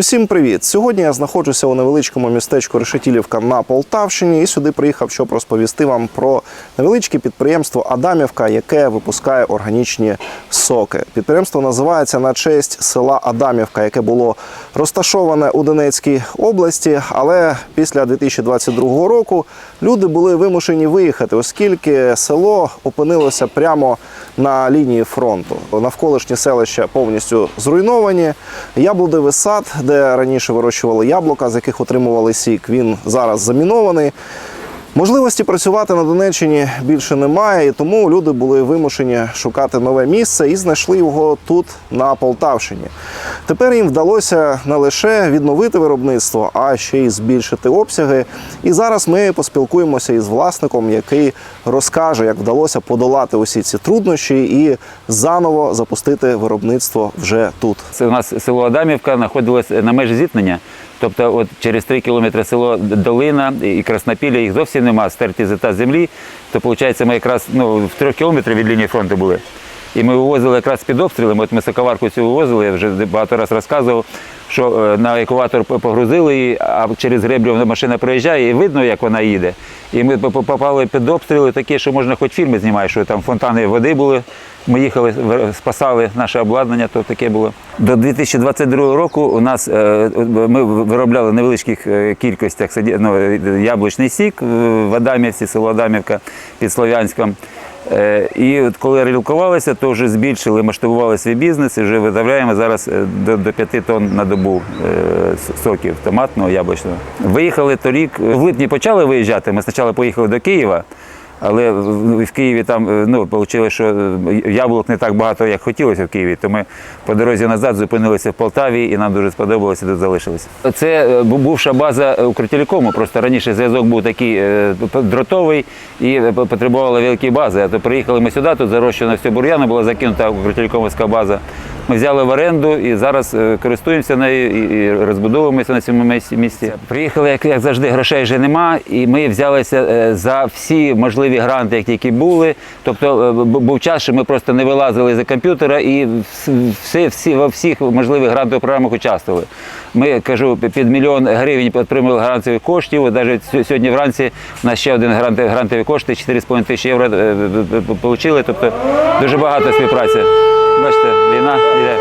Усім привіт! Сьогодні я знаходжуся у невеличкому містечку Решетілівка на Полтавщині і сюди приїхав, щоб розповісти вам про невеличке підприємство Адамівка, яке випускає органічні соки. Підприємство називається на честь села Адамівка, яке було розташоване у Донецькій області. Але після 2022 року люди були вимушені виїхати, оскільки село опинилося прямо на лінії фронту. Навколишні селища повністю зруйновані. Яблудовий сад, де раніше вирощували яблука, з яких отримували сік, він зараз замінований. Можливості працювати на Донеччині більше немає, і тому люди були вимушені шукати нове місце і знайшли його тут, на Полтавщині. Тепер їм вдалося не лише відновити виробництво, а ще й збільшити обсяги. І зараз ми поспілкуємося із власником, який розкаже, як вдалося подолати усі ці труднощі і заново запустити виробництво вже тут. Це у нас село Адамівка знаходилось на межі зіткнення. Тобто, от через 3 кілометри село Долина і Краснопілля їх зовсім нема, стерті зита землі. То виходить, ми якраз ну, в трьох кілометрах від лінії фронту були. І ми вивозили якраз під обстрілами. От ми соковарку цю вивозили, я вже багато разів розказував, що е, на екватор погрузили її, а через греблю машина проїжджає і видно, як вона їде. І ми попали під обстріли такі, що можна хоч фільми знімати, що там фонтани води були. Ми їхали, спасали наше обладнання, то таке було. До 2022 року у нас е, ми виробляли в невеличких е, кількостях ну, яблучний сік в Адамівці, село Адамівка під Слов'янськом. Е, І от коли релокувалися, то вже збільшили, масштабували свій бізнес і вже виготовляємо зараз е, до, до 5 тонн на добу е, соків томатного, яблучного. Виїхали торік, в липні почали виїжджати. Ми спочатку поїхали до Києва. Але в Києві там е, ну, вийшло, що е, яблук не так багато, як хотілося в Києві. То ми по дорозі назад зупинилися в Полтаві і нам дуже сподобалося, тут залишилися. Це е, бувша база Укртелекому, просто раніше зв'язок був такий дротовий і п- потребували великі бази. А то приїхали ми сюди, тут зарощено все бур'яно, була закинута Укртелекомовська база. Ми взяли в оренду і зараз е, користуємося нею і- розбудовуємося на цьому місці-. Приїхали, як, як завжди, грошей вже нема, і ми взялися е, за всі можливі гранти, які були. Тобто е, був час, що ми просто не вилазили за комп'ютера і всі, всі, во всіх можливих грантових програмах участвували. Ми кажу, під мільйон гривень отримали грантових коштів. Навіть сь- сьогодні вранці у нас ще один грант, грантові кошти, 4,5 тисячі євро отримали. Тобто дуже багато співпраці. Бачите, війна йде.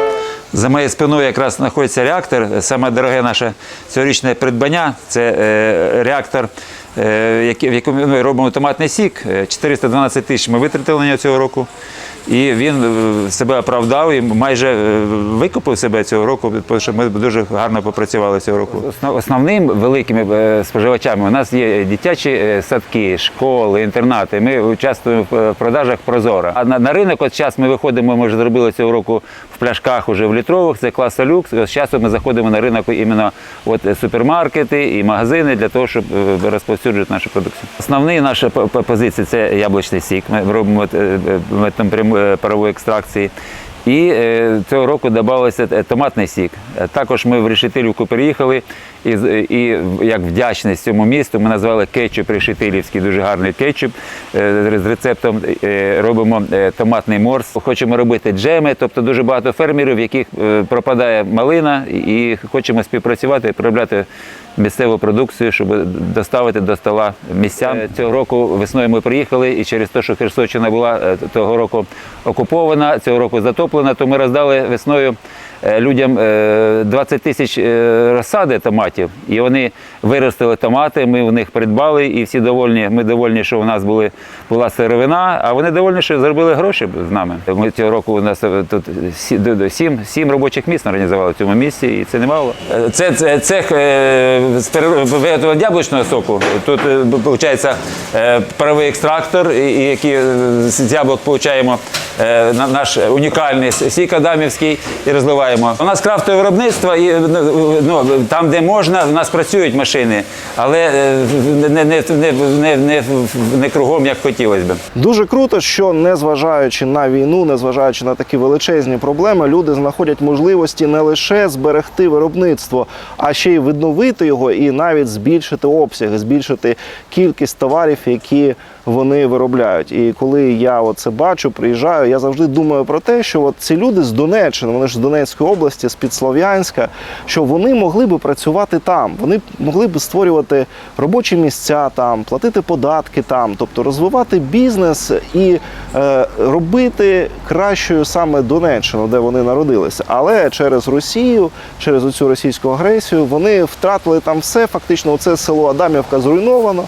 За моєю спиною якраз знаходиться реактор. Саме дороге наше цьогорічне придбання це е, реактор, в якому ми робимо томатний сік. Е, 412 тисяч ми витратили на цього року. І він е, себе оправдав і майже е, викупив себе цього року, тому що ми дуже гарно попрацювали цього року. Основним великими е, споживачами у нас є дитячі е, садки, школи, інтернати. Ми участвуємо в е, продажах Прозора. А на, на ринок, от зараз ми виходимо, ми вже зробили цього року в пляшках уже в літрових, це класа люкс. От зараз ми заходимо на ринок іменно от е, супермаркети і магазини для того, щоб е, розповсюджувати нашу продукцію. Основні наша п- п- позиція це яблучний сік. Ми робимо е, е, методом парової екстракції. І е, цього року додався томатний сік. Також ми в Решетилівку переїхали, і, і як вдячність цьому місту ми назвали кетчуп Решетилівський, дуже гарний кетчуп е, з рецептом. е, Робимо е, томатний морс. Хочемо робити джеми, тобто дуже багато фермерів, в яких пропадає малина, і хочемо співпрацювати, проробляти місцеву продукцію, щоб доставити до стола місцям. Е, Цього року весною ми приїхали, і через те, що Херсонщина була того року окупована, цього року затоплена, то ми роздали весною людям е, 20 тисяч розсади томатів, і вони виростили томати. Ми в них придбали, і всі довольні. Ми довольні, що у нас були була сировина, а вони довольні, що заробили гроші з нами. Ми цього року у нас е, тут сім, сім робочих місць організували в цьому місці, і це немало. Е, Це, це цех е, виготовлення яблучного соку. Тут виходить паровий екстрактор, який з яблук е, наш унікальний сік адамівський і розливаємо. У нас крафтове виробництво, і ну, ну, там, де можна, в нас працюють машини, але е, не, не, не, не, не, не кругом, як хотілося б. Дуже круто, що незважаючи на війну, незважаючи на такі величезні проблеми, люди знаходять можливості не лише зберегти виробництво, а ще й відновити його і навіть збільшити обсяги, збільшити кількість товарів, які вони виробляють. І коли я це бачу, приїжджаю, я завжди думаю про те, що от ці люди з Донеччини, вони ж з Донецької області, з Підслов'янська, що вони могли би працювати там, вони могли б створювати робочі місця там, платити податки там, тобто розвивати бізнес і е, робити кращою саме Донеччину, де вони народилися. Але через Росію, через оцю російську агресію, вони втратили там все. Фактично, оце село Адамівка зруйновано.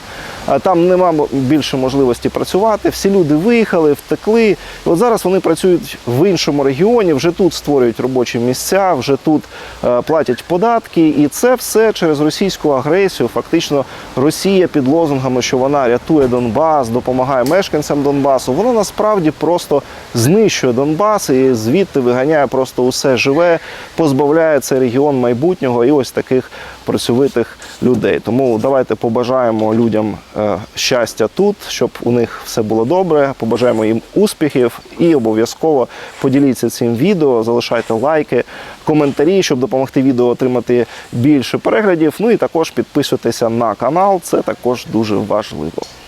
Там нема більше можливості працювати. Всі люди виїхали, втекли. От зараз вони працюють в іншому регіоні, вже тут створюють робочі місця, вже тут е, платять податки. І це все через російську агресію. Фактично, Росія під лозунгами, що вона рятує Донбас, допомагає мешканцям Донбасу. Вона насправді просто знищує Донбас і звідти виганяє просто усе живе, позбавляє цей регіон майбутнього і ось таких працьовитих людей. Тому давайте побажаємо людям е, щастя тут, щоб у них все було добре. Побажаємо їм успіхів і обов'язково поділіться цим відео, залишайте лайки, коментарі, щоб допомогти відео отримати більше переглядів. Ну і також підписуйтеся на канал. Це також дуже важливо.